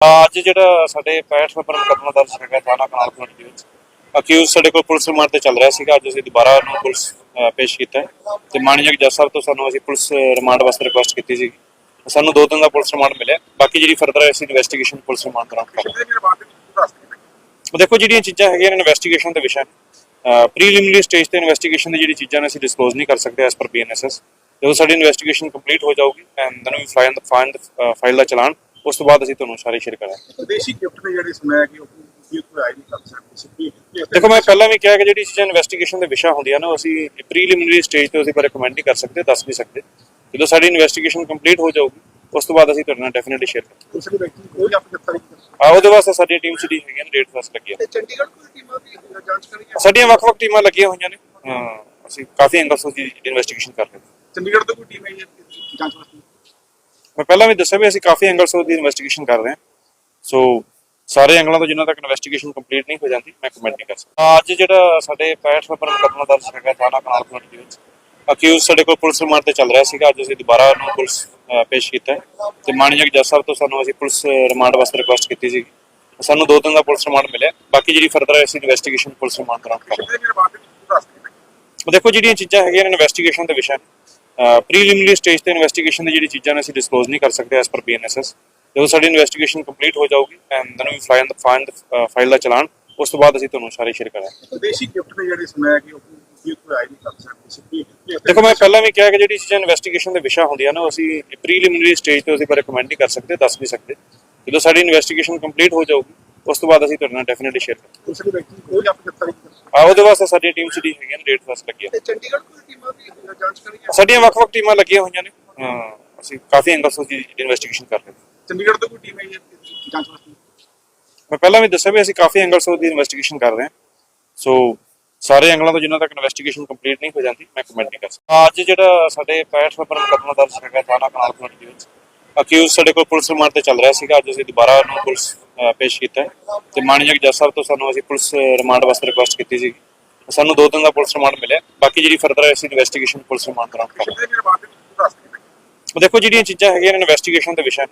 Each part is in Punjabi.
ਅੱਜ ਜਿਹੜਾ ਸਾਡੇ 65 ਨੰਬਰ ਮੁਕੱਦਮਾ ਦਰਜ ਹੈਗਾ ਥਾਣਾ ਕਨਾਲ ਪੁਲਿਸ ਦੇ ਵਿੱਚ ਅਕਿਊਜ਼ ਸਾਡੇ ਕੋਲ ਪੁਲਿਸ ਰਿਮਾਂਡ ਤੇ ਚੱਲ ਰਿਹਾ ਸੀਗਾ ਅੱਜ ਅਸੀਂ ਦੁਬਾਰਾ ਉਹਨੂੰ ਪੁਲਿਸ ਪੇਸ਼ ਕੀਤਾ ਤੇ ਮਾਨਯੋਗ ਜੱਜ ਸਾਹਿਬ ਤੋਂ ਸਾਨੂੰ ਅਸੀਂ ਪੁਲਿਸ ਰਿਮਾਂਡ ਵਾਸਤੇ ਰਿਕੁਐਸਟ ਕੀਤੀ ਸੀ। ਸਾਨੂੰ ਦੋ ਦਿਨ ਦਾ ਪੁਲਿਸ ਰਿਮਾਂਡ ਮਿਲਿਆ। ਬਾਕੀ ਜਿਹੜੀ ਫਰਦਰ ਅਸੀਂ ਇਨਵੈਸਟੀਗੇਸ਼ਨ ਪੁਲਿਸ ਰਿਮਾਂਡ ਦੌਰਾਨ ਕਰਾਂਗੇ। ਉਹ ਦੇਖੋ ਜਿਹੜੀਆਂ ਚੀਜ਼ਾਂ ਹੈਗੀਆਂ ਇਨਵੈਸਟੀਗੇਸ਼ਨ ਦੇ ਵਿਸ਼ਾ ਪ੍ਰੀਲਿਮਿਨਰੀ ਸਟੇਜ ਤੇ ਇਨਵੈਸਟੀਗੇਸ਼ਨ ਦੀ ਜਿਹੜੀ ਚੀਜ਼ਾਂ ਨੇ ਅਸੀਂ ਡਿਸਕਲੋਜ਼ ਨਹੀਂ ਕਰ ਸਕਦੇ ਐਸ ਪਰ ਬੀਐਨਐਸਐਸ ਜਦੋਂ ਸਾਡੀ ਇਨਵੈਸਟੀਗੇਸ਼ਨ ਕੰਪਲੀਟ ਹੋ ਜਾਊਗੀ ਐਂਡ ਦੈਨ ਵੀ ਫਾਈਲ ਫਾਈਲ ਫਾਈਲ ਦਾ ਚਲਾਨ। ਉਸ ਤੋਂ ਬਾਅਦ ਅਸੀਂ ਤੁਹਾਨੂੰ ਸਾਰੇ ਸ਼ੇਅਰ ਕਰਾਂਗੇ। ਵਿਦੇਸ਼ੀ ਗਿਫਟ ਨੇ ਜਿਹੜੇ ਸੁਣਿਆ ਕਿ ਉਹ ਕੋਈ ਆਈ ਨਹੀਂ ਕਰ ਸਕਦੇ ਸਿੱਧੀ ਦੇਖੋ ਮੈਂ ਪਹਿਲਾਂ ਵੀ ਕਿਹਾ ਕਿ ਜਿਹੜੀ ਚੀਜ਼ਾਂ ਇਨਵੈਸਟੀਗੇਸ਼ਨ ਦੇ ਵਿਸ਼ਾ ਹੁੰਦੀਆਂ ਨੇ ਉਹ ਅਸੀਂ ਪ੍ਰੀਲਿਮਿਨਰੀ ਸਟੇਜ ਤੇ ਅਸੀਂ ਪਰ ਰეკਮੈਂਡ ਨਹੀਂ ਕਰ ਸਕਦੇ ਦੱਸ ਨਹੀਂ ਸਕਦੇ। ਜਦੋਂ ਸਾਡੀ ਇਨਵੈਸਟੀਗੇਸ਼ਨ ਕੰਪਲੀਟ ਹੋ ਜਾਊਗੀ ਉਸ ਤੋਂ ਬਾਅਦ ਅਸੀਂ ਤੁਹਾਡੇ ਨਾਲ ਡੈਫੀਨਿਟਲੀ ਸ਼ੇਅਰ ਕਰਾਂਗੇ। ਦੂਸਰੇ ਵਿਅਕਤੀ ਕੋਈ ਆਪਣੀ ਗ੍ਰਿਫਤਾਰੀ ਆ ਉਹਦੇ ਵਾਸਤੇ ਸਾਡੀ ਟੀਮ ਜਿਹੜੀ ਹੈਗੀ ਨੇ ਰੇਟ ਫਸਟ ਲੱਗੀ ਹੈ ਤੇ ਚੰਡੀਗੜ੍ਹ ਕੋਈ ਟੀਮਾਂ ਵੀ ਜਾਂਚ ਕਰੀਆਂ ਸਾਡੀਆਂ ਵੱਖ-ਵੱਖ ਟੀਮਾਂ ਲੱਗੀਆਂ ਹੋਈਆਂ ਨੇ। ਹਾਂ ਅਸੀਂ ਕਾਫੀ ਐਂਗਲਸ ਤੋਂ ਇਨਵੈਸਟੀਗੇਸ਼ਨ ਕਰ ਰਹੇ ਹਾਂ। ਚੰਡੀਗੜ੍ਹ ਤੋਂ ਕੋਈ ਟੀਮ ਹੈ ਜਾਂਚ ਵਾਸਤੇ? ਮੈਂ ਪਹਿਲਾਂ ਵੀ ਦੱਸਿਆ ਵੀ ਅਸੀਂ ਕਾਫੀ ਐਂਗਲਸ ਤੋਂ ਦੀ ਇਨਵੈਸਟੀਗੇਸ਼ਨ ਕਰ ਰਹੇ ਹਾਂ। ਸੋ ਸਾਰੇ ਐਂਗਲਾਂ ਤੋਂ ਜਿੰਨਾ ਤੱਕ ਇਨਵੈਸਟੀਗੇਸ਼ਨ ਕੰਪਲੀਟ ਨਹੀਂ ਹੋ ਜਾਂਦੀ, ਮੈਂ ਕਮੈਂਟ ਨਹੀਂ ਕਰ ਸਕਦਾ। ਅੱਜ ਜਿਹੜਾ ਸਾਡੇ 65 ਨੰਬਰ ਮੁਕੱਦਮਾ ਦਰਜ ਹੈਗਾ ਥਾਣਾ ਕਨਾਲ ਪੁਲਿਸ ਦੇ ਵਿੱਚ ਅਕਿਊਜ਼ ਸਾਡੇ ਕੋਲ ਪੁਲਿਸ ਰਿਮਾਂਡ ਤੇ ਚੱਲ ਰਿਹਾ ਸੀਗਾ। ਅੱਜ ਅਸੀਂ ਦੁਬਾਰਾ ਉਹਨੂੰ ਪੁਲਿਸ ਪੇਸ਼ ਕੀਤਾ ਹੈ। ਤੇ ਮਾਨਯੋਗ ਜੱਜ ਸਾਹਿਬ ਤੋਂ ਸਾਨੂੰ ਅਸੀਂ ਪੁਲਿਸ ਰਿਮਾਂਡ ਵਾਸਤੇ ਰਿਕੁਐਸਟ ਕੀਤੀ ਸੀ ਸਾਨੂੰ ਦੋ ਦਿਨ ਦਾ ਪੁਲਿਸ ਰਿਮਾਂਡ ਮਿਲਿਆ। ਬਾਕੀ ਜਿਹੜੀ ਫਰਦਰ ਅਸੀਂ ਇਨਵੈਸਟੀਗੇਸ਼ਨ ਪੁਲਿਸ ਰਿਮਾਂਡ ਦੌਰਾਨ ਕਰਾਂਗੇ। ਦੇਖੋ ਜਿਹੜੀਆਂ ਚੀਜ਼ਾਂ ਹੈਗੀਆਂ ਇਨਵੈਸਟੀਗੇਸ਼ਨ ਦੇ ਵਿਸ਼ਾ ਪ੍ਰੀਲਿਮਿਨਰੀ ਸਟੇਜ ਤੇ ਇਨਵੈਸਟੀਗੇਸ਼ਨ ਦੀ ਜਿਹੜੀ ਚੀਜ਼ਾਂ ਨੇ ਅਸੀਂ ਡਿਸਕਲੋਜ਼ ਨਹੀਂ ਕਰ ਸਕਦੇ ਐਸ ਪਰ ਬੀਐਨਐਸਐਸ ਜਦੋਂ ਸਾਡੀ ਇਨਵੈਸਟੀਗੇਸ਼ਨ ਕੰਪਲੀਟ ਹੋ ਜਾਊਗੀ ਐਂਡ ਦੈਨ ਵੀ ਫਾਈਲ ਫਾਈਲ ਫਾਈਲ ਦਾ ਚਲਾਨ ਉਸ ਤੋਂ ਬਾਅਦ ਅਸੀਂ ਤੁਹਾਨੂੰ ਸਾਰੇ ਸ਼ੇਅਰ ਕਰਾਂਗੇ। ਵਿਦੇਸ਼ੀ ਗਿਫਟ ਨੇ ਜਿਹੜੇ ਸੁਣਿਆ ਕਿ ਉਹ ਕੋਈ ਆਈ ਨਹੀਂ ਕਰ ਸਕਦੇ ਦੇਖੋ ਮੈਂ ਪਹਿਲਾਂ ਵੀ ਕਿਹਾ ਕਿ ਜਿਹੜੀ ਚੀਜ਼ਾਂ ਇਨਵੈਸਟੀਗੇਸ਼ਨ ਦੇ ਵਿਸ਼ਾ ਹੁੰਦੀਆਂ ਨੇ ਉਹ ਅਸੀਂ ਪ੍ਰੀਲਿਮਿਨਰੀ ਸਟੇਜ ਤੇ ਅਸੀਂ ਪਰ ਰეკਮੈਂਡ ਨਹੀਂ ਕਰ ਸਕਦੇ ਦੱਸ ਨਹੀਂ ਸਕਦੇ। ਜਦੋਂ ਸਾਡੀ ਇਨਵੈਸਟੀਗੇਸ਼ਨ ਕੰਪਲੀਟ ਹੋ ਜਾਊਗੀ ਉਸ ਤੋਂ ਬਾਅਦ ਅਸੀਂ ਤੁਹਾਡੇ ਨਾਲ ਡੈਫੀਨਿਟਲੀ ਸ਼ੇਅਰ ਕਰਾਂਗੇ। ਦੂਸਰੇ ਵਿਅਕਤੀ ਕੋਈ ਆਪਣੀ ਗ੍ਰਿਫਤਾਰੀ ਆ ਉਹਦੇ ਵਾਸਤੇ ਸਾਡੀ ਟੀਮ ਜਿਹੜੀ ਹੈਗੀ ਨੇ ਰੇਟ ਫਸਟ ਲੱਗੀ ਹੈ ਤੇ ਚੰਡੀਗੜ੍ਹ ਕੋਈ ਟੀਮਾਂ ਵੀ ਜਾਂਚ ਕਰੀਆਂ ਸਾਡੀਆਂ ਵੱਖ-ਵੱਖ ਟੀਮਾਂ ਲੱਗੀਆਂ ਹੋਈਆਂ ਨੇ। ਹਾਂ ਅਸੀਂ ਕਾਫੀ ਐਂਗਲਸ ਤੋਂ ਦੀ ਇਨਵੈਸਟੀਗੇਸ਼ਨ ਕਰ ਰਹੇ ਹਾਂ। ਚੰਡੀਗੜ੍ਹ ਤੋਂ ਕੋਈ ਟੀਮ ਹੈ ਜਾਂਚ ਵਾਸਤੇ? ਮੈਂ ਪਹਿਲਾਂ ਵੀ ਦੱਸਿਆ ਵੀ ਅਸੀਂ ਕਾਫੀ ਐਂਗਲਸ ਤੋਂ ਦੀ ਇਨਵੈਸਟੀਗੇਸ਼ਨ ਕਰ ਰਹੇ ਹਾਂ। ਸੋ ਸਾਰੇ ਐਂਗਲਾਂ ਤੋਂ ਜਿੰਨਾ ਤੱਕ ਇਨਵੈਸਟੀਗੇਸ਼ਨ ਕੰਪਲੀਟ ਨਹੀਂ ਹੋ ਜਾਂਦੀ ਮੈਂ ਕਮੈਂਟ ਨਹੀਂ ਕਰ ਸਕਦਾ। ਅੱਜ ਜਿਹੜਾ ਸਾਡੇ 65 ਨੰਬਰ ਮੁਕੱਦਮਾ ਦਰਜ ਹੈਗਾ ਥਾਣਾ ਕਨਾਲ ਪੁਲਿਸ ਦੇ ਵਿੱਚ ਅਕਿਊਜ਼ ਸਾਡੇ ਕੋਲ ਪੁਲਿਸ ਰਿਮਾਂਡ ਤੇ ਚੱਲ ਰਿਹਾ ਸੀਗਾ। ਅੱਜ ਅਸੀਂ ਦੁਬਾਰਾ ਉਹਨੂੰ ਪੁਲਿਸ ਪੇਸ਼ ਕੀਤਾ ਤੇ ਮਾਨਯੋਗ ਜੱਜ ਸਾਹਿਬ ਤੋਂ ਸਾਨੂੰ ਅਸੀਂ ਪੁਲਿਸ ਰਿਮਾਂਡ ਵਾਸਤੇ ਰਿਕੁਐਸਟ ਕੀਤੀ ਸੀ। ਸਾਨੂੰ ਦੋ ਦਿਨ ਦਾ ਪੁਲਿਸ ਰਿਮਾਂਡ ਮਿਲਿਆ। ਬਾਕੀ ਜਿਹੜੀ ਫਰਦਰ ਅਸੀਂ ਇਨਵੈਸਟੀਗੇਸ਼ਨ ਪੁਲਿਸ ਰਿਮਾਂਡ ਦੌਰਾਨ ਕਰਾਂਗੇ। ਦੇਖੋ ਜਿਹੜੀਆਂ ਚੀਜ਼ਾਂ ਹੈਗੀਆਂ ਇਨਵੈਸਟੀਗੇਸ਼ਨ ਦੇ ਵਿਸ਼ਾ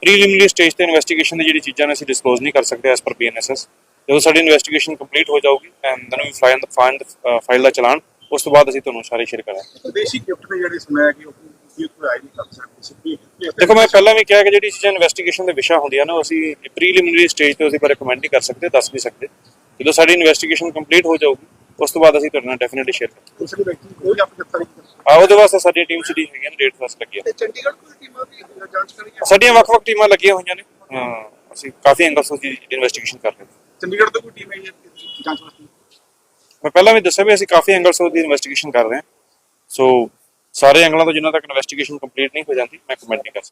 ਪ੍ਰੀਲਿਮਿਨਰੀ ਸਟੇਜ ਤੇ ਇਨਵੈਸਟੀਗੇਸ਼ਨ ਦੀ ਜਿਹੜੀ ਚੀਜ਼ਾਂ ਨੇ ਅਸੀਂ ਡਿਸਕਲੋਜ਼ ਨਹੀਂ ਕਰ ਸਕਦੇ ਐਸ ਪਰ ਬੀਐਨਐਸਐਸ ਜਦੋਂ ਸਾਡੀ ਇਨਵੈਸਟੀਗੇਸ਼ਨ ਕੰਪਲੀਟ ਹੋ ਜਾਊਗੀ ਐਂਡ ਦੈਨ ਵੀ ਫਾਈਲ ਫਾਈਲ ਫਾਈਲ ਦਾ ਚਲਾਨ ਉਸ ਤੋਂ ਬਾਅਦ ਅਸੀਂ ਤੁਹਾਨੂੰ ਸਾਰੇ ਸ਼ੇਅਰ ਕਰਾਂਗੇ। ਵਿਦੇਸ਼ੀ ਗਿਫਟ ਨੇ ਜਿਹੜੇ ਸੁਣਿਆ ਕਿ ਉਹ ਕੀ ਕੋਈ ਆਈ ਨਹੀਂ ਕਰ ਸਕਦੇ ਸਿੱਧੀ ਦੇਖੋ ਮੈਂ ਪਹਿਲਾਂ ਵੀ ਕਿਹਾ ਕਿ ਜਿਹੜੀ ਚੀਜ਼ਾਂ ਇਨਵੈਸਟੀਗੇਸ਼ਨ ਦੇ ਵਿਸ਼ਾ ਹੁੰਦੀਆਂ ਨੇ ਉਹ ਅਸੀਂ ਪ੍ਰੀਲਿਮਿਨਰੀ ਸਟੇਜ ਤੇ ਅਸੀਂ ਪਰ ਰეკਮੈਂਡ ਨਹੀਂ ਕਰ ਸਕਦੇ ਦੱਸ ਨਹੀਂ ਸਕਦੇ। ਜਦੋਂ ਸਾਡੀ ਇਨਵੈਸਟੀਗੇਸ਼ਨ ਕੰਪਲੀਟ ਹੋ ਜਾਊਗੀ ਉਸ ਤੋਂ ਬਾਅਦ ਅਸੀਂ ਤੁਹਾਡੇ ਨਾਲ ਡੈਫੀਨਿਟਲੀ ਸ਼ੇਅਰ ਕਰਾਂਗੇ। ਵਿਅਕਤੀ ਨੂੰ ਕੋਈ ਆਪਣੀ ਗ੍ਰਿਫਤਾਰੀ ਆ ਉਹਦੇ ਵਾਸਤੇ ਸਾਡੀ ਟੀਮ ਜਿਹੜੀ ਹੈਗੀ ਨੇ ਰੇਟ ਫਸਟ ਲੱਗੀ ਹੈ ਤੇ ਚੰਡੀਗੜ੍ਹ ਕੋਈ ਟੀਮਾਂ ਵੀ ਜਾਂਚ ਕਰੀਆਂ ਸਾਡੀਆਂ ਵੱਖ-ਵੱਖ ਟੀਮਾਂ ਲੱਗੀਆਂ ਹੋਈਆਂ ਨੇ। ਹਾਂ ਅਸੀਂ ਕਾਫੀ ਐਂਗਲਸ ਤੋਂ ਇਨਵੈਸਟੀਗੇਸ਼ਨ ਕਰ ਰਹੇ ਹਾਂ। ਚੰਡੀਗੜ੍ਹ ਤੋਂ ਕੋਈ ਟੀਮ ਹੈ ਜਾਂਚ ਵਾਸਤੇ? ਮੈਂ ਪਹਿਲਾਂ ਵੀ ਦੱਸਿਆ ਵੀ ਅਸੀਂ ਕਾਫੀ ਐਂਗਲਸ ਤੋਂ ਇਨਵੈਸਟੀਗੇਸ਼ਨ ਕਰ ਰਹੇ ਹਾਂ। ਸੋ ਸਾਰੇ ਐਂਗਲਾਂ ਤੋਂ ਜਿੰਨਾ ਤੱਕ ਇਨਵੈਸਟੀਗੇਸ਼ਨ ਕੰਪਲੀਟ ਨਹੀਂ ਹੋ ਜਾਂਦੀ, ਮੈਂ ਕਮੈਂਟ ਨਹੀਂ ਕਰ ਸਕਦਾ।